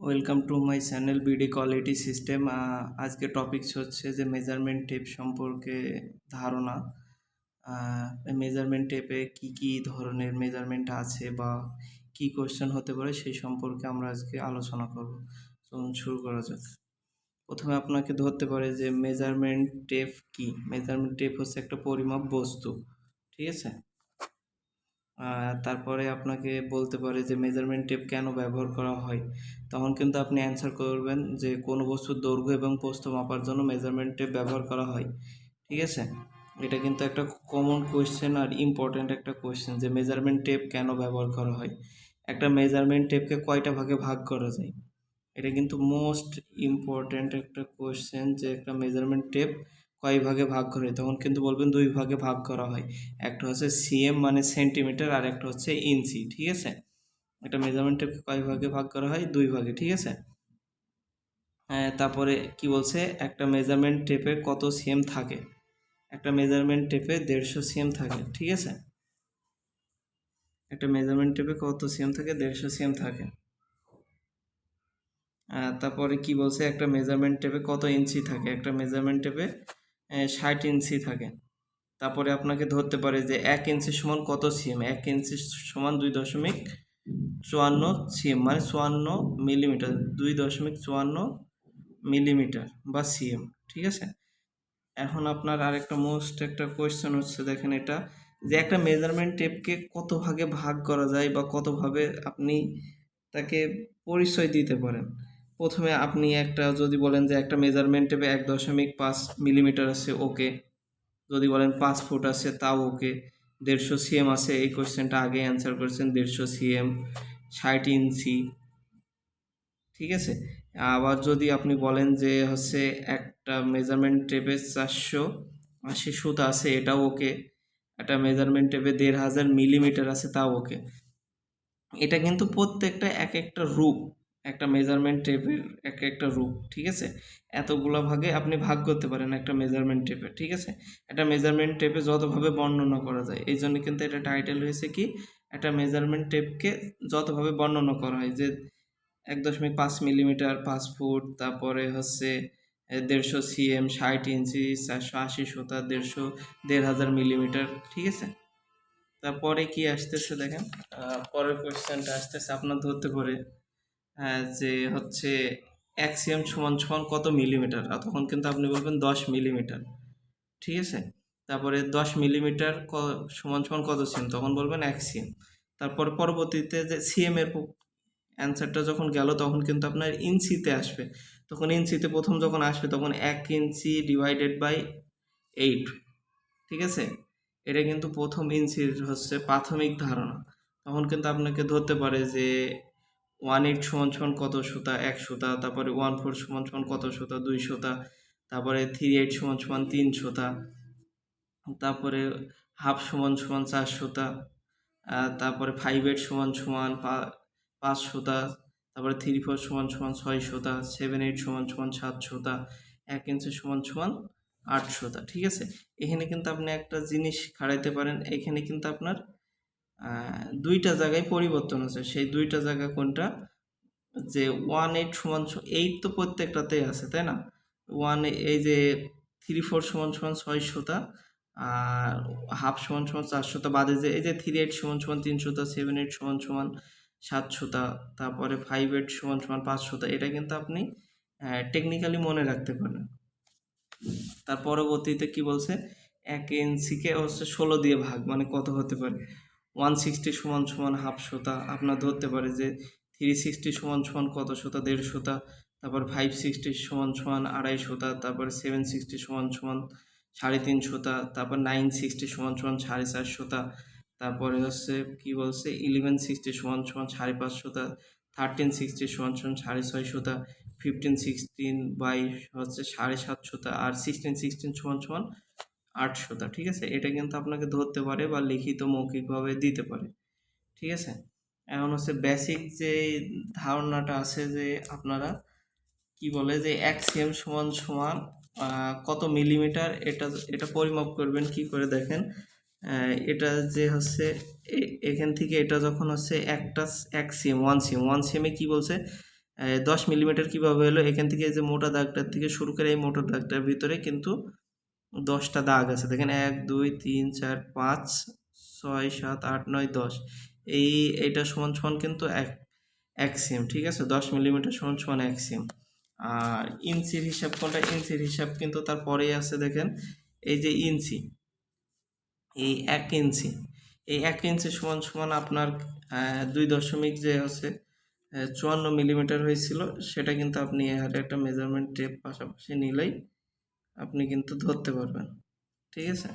Welcome to my channel BD quality system আজকে topics হচ্ছে যে মেজারমেন্ট টেপ সম্পর্কে ধারণা। মেজারমেন্ট টেপে কি কি ধরনের মেজারমেন্ট আছে বা কি কোয়েশ্চেন হতে পারে সেই সম্পর্কে আমরা আজকে আলোচনা করব। চলুন শুরু করা যাক। প্রথমে আপনাকে ধরতে পারে যে মেজারমেন্ট টেপ কি? মেজারমেন্ট টেপ হচ্ছে একটা পরিমাপ বস্তু, ঠিক আছে? তারপরে আপনাকে বলতে পারে যে মেজারমেন্ট টেপ কেন ব্যবহার করা হয়। তখন কিন্তু আপনি অ্যান্সার করবেন যে কোনো বস্তুর দৈর্ঘ্য এবং প্রস্থ মাপার জন্য মেজারমেন্ট টেপ ব্যবহার করা হয়। ঠিক আছে? এটা কিন্তু একটা কমন কোয়েশ্চেন আর ইম্পর্ট্যান্ট একটা কোয়েশ্চেন যে মেজারমেন্ট টেপ কেন ব্যবহার করা হয়। একটা মেজারমেন্ট টেপকে কয়টা ভাগে ভাগ করা যায়? এটা কিন্তু মোস্ট ইম্পর্ট্যান্ট একটা কোয়েশ্চেন যে একটা মেজারমেন্ট টেপ কয় ভাগে ভাগ করা তখন কিন্তু বলবেন দুই ভাগে ভাগ করা হয়। একটা হচ্ছে সিএম মানে সেন্টিমিটার আর একটা হচ্ছে ইঞ্চি ঠিক আছে? একটা মেজারমেন্ট টেপকে কয় ভাগে ভাগ করা হয়? দুই ভাগে ঠিক আছে? হ্যাঁ, তারপরে কি বলছে? একটা মেজারমেন্ট টেপে কত সিএম থাকে? একটা মেজারমেন্ট টেপে দেড়শো সিএম থাকে ঠিক আছে? একটা মেজারমেন্ট টেপে কত সিএম থাকে? দেড়শো সিএম থাকে। তারপরে কি বলছে? একটা মেজারমেন্ট টেপে কত ইঞ্চি থাকে? একটা মেজারমেন্ট টেপে ষাট ইঞ্চি থাকে। তারপরে আপনাকে ধরতে পারে যে এক ইঞ্চি সমান কত সিএম? এক ইঞ্চি সমান দুই দশমিক চুয়ান্ন সিএম মানে চুয়ান্ন মিলিমিটার, দুই দশমিক চুয়ান্ন মিলিমিটার বা সিএম, ঠিক আছে? এখন আপনার আরেকটা মোস্ট একটা কোয়েশ্চেন হচ্ছে, দেখেন এটা, যে একটা মেজারমেন্ট টেপকে কত ভাগে ভাগ করা যায় বা কতভাবে আপনি তাকে পরিচয় দিতে পারেন? প্রথমে আপনি একটা, যদি বলেন যে একটা মেজারমেন্ট টেপে এক দশমিক পাঁচ মিলিমিটার আছে ওকে যদি বলেন পাঁচ ফুট আছে, তাও ওকে দেড়শো সিএম আছে, এই কোয়েশ্চেনটা আগে অ্যান্সার করেছেন, দেড়শো সিএম ষাট ইঞ্চি। ঠিক আছে? আবার যদি আপনি বলেন যে হচ্ছে একটা মেজারমেন্ট টেপে চারশো আশি সুতা আছে, এটাও ওকে একটা মেজারমেন্ট টেপে দেড় হাজার মিলিমিটার আছে, তাও ওকে এটা কিন্তু প্রত্যেকটা এক একটা রূপ। একটা মেজারমেন্ট টেপের এক একটা রূপ, ঠিক আছে? এতগুলো ভাগে আপনি ভাগ করতে পারেন একটা মেজারমেন্ট টেপে ঠিক আছে? একটা মেজারমেন্ট টেপে যতভাবে বর্ণনা করা যায়, এই জন্য কিন্তু এটা টাইটেল হয়েছে কি? একটা মেজারমেন্ট টেপকে যতভাবে বর্ণনা করা হয়, যে এক দশমিক পাঁচ মিলিমিটার পাঁচ ফুট, তারপরে হচ্ছে দেড়শো সিএম ষাট ইঞ্চি, চারশো আশি সুতা, দেড়শো, দেড় হাজার মিলিমিটার ঠিক আছে? তারপরে কি আসতেছে দেখেন? পরের কোয়েশ্চেনটা আসতেছে, আপনার ধরতে পারে। যে হচ্ছে এক সমান সমান কত মিলিমিটার তখন কিন্তু আপনি বলবেন দশ মিলিমিটার ঠিক আছে? তারপরে দশ মিলিমিটার ক- সমান সমান কত সিএম তখন বলবেন এক তারপর পরবর্তীতে যে সিএম এর অ্যান্সারটা যখন গেল, তখন কিন্তু আপনার ইঞ্চিতে আসবে। তখন ইঞ্চিতে প্রথম যখন আসবে, তখন এক ইঞ্চি ডিভাইডেড বাই এইট ঠিক আছে? এটা কিন্তু প্রথম ইঞ্চির হচ্ছে প্রাথমিক ধারণা। তখন কিন্তু আপনাকে ধরতে পারে যে ওয়ান এইট সমান সমান কত সুতা? এক সুতা। তারপরে ওয়ান ফোর সমান সমান কত সুতা? দুই সুতা। তারপরে থ্রি এইট সমান সমান তিন সুতা। তারপরে হাফ সমান সমান চার সুতা। তারপরে ফাইভ এইট সমান সমান পাঁচ সুতা। তারপরে থ্রি ফোর সমান সমান ছয় সুতা। সেভেন এইট সমান সমান সাত সুতা। এক ইঞ্চি সমান সমান আট সুতা। ঠিক আছে? এখানে কিন্তু আপনি একটা জিনিস খাড়াইতে পারেন। এখানে কিন্তু আপনার দুইটা জায়গায় পরিবর্তন আছে। সেই দুইটা জায়গা কোনটা? যে ওয়ান এইট সমান এইট তো প্রত্যেকটাতেই আছে, তাই না? ওয়ান এই যে থ্রি ফোর সমান সমান ছয় সুতা আর হাফ সমান সমান চার সুতা বাদে যে এই যে থ্রি এইট সমান সমান তিন সুতা সেভেন এইট সমান সমান সাত সুতা তারপরে ফাইভ এইট সমান সমান পাঁচ সুতা এটা কিন্তু আপনি টেকনিক্যালি মনে রাখতে পারেন তার পরবর্তীতে কি বলছে? এক ইঞ্চিকে হচ্ছে ষোলো দিয়ে ভাগ মানে কত হতে পারে? ওয়ান সিক্সটি সমান সমান হাফ সুতা। আপনার ধরতে পারে যে থ্রি সিক্সটি সমান সমান কত সুতা? দেড় সুতা। তারপর ফাইভ সিক্সটি সমান সমান আড়াই সুতা। তারপরে সেভেন সিক্সটি সমান সমান সাড়ে তিন সুতা। তারপর নাইন সিক্সটি সমান সমান সাড়ে চার সুতা। তারপরে হচ্ছে কি বলছে? ইলেভেন সিক্সটি সমান সমান সাড়ে পাঁচ সুতা। থার্টিন সিক্সটি সমান সমান সাড়ে ছয় সুতা। ফিফটিন সিক্সটিন বাই হচ্ছে সাড়ে সাত সুতা। আর সিক্সটিন সিক্সটিন সমান সমান আট সুতা ঠিক আছে? এটা কিন্তু আপনাকে ধরতে পারে বা লিখিত মৌখিকভাবে দিতে পারে, ঠিক আছে? এখন হচ্ছে বেসিক যে ধারণাটা আছে যে আপনারা কি বলে যে এক সিএম সমান সমান কত মিলিমিটার এটা এটা পরিমাপ করবেন, কি করে দেখেন? এটা যে হচ্ছে এখান থেকে এটা যখন হচ্ছে একটা, এক সিএম ওয়ান সিএম ওয়ান সিএমে কি বলছে? দশ মিলিমিটার কীভাবে হলো? এখান থেকে যে মোটা দাগটার থেকে শুরু করে এই মোটা দাগটার ভিতরে কিন্তু দশটা দাগ আছে। দেখেন এক, দুই, তিন, চার, পাঁচ, ছয়, সাত, আট, নয়, দশ। এই, এইটা সমান সমান কিন্তু এক এক সিম ঠিক আছে? দশ মিলিমিটার সমান সমান এক সিম আর ইঞ্চির হিসাব কোনটা? ইঞ্চির হিসাব কিন্তু তারপরেই আছে, দেখেন, এই যে ইঞ্চি। এই এক ইঞ্চি। এই এক ইঞ্চি সমান সমান আপনার দুই দশমিক যে আছে চুয়ান্ন মিলিমিটার হয়েছিল, সেটা কিন্তু আপনি আর একটা মেজারমেন্ট টেপ পাশাপাশি নিলেই আপনি কিন্তু ধরতে পারবেন। ঠিক আছে?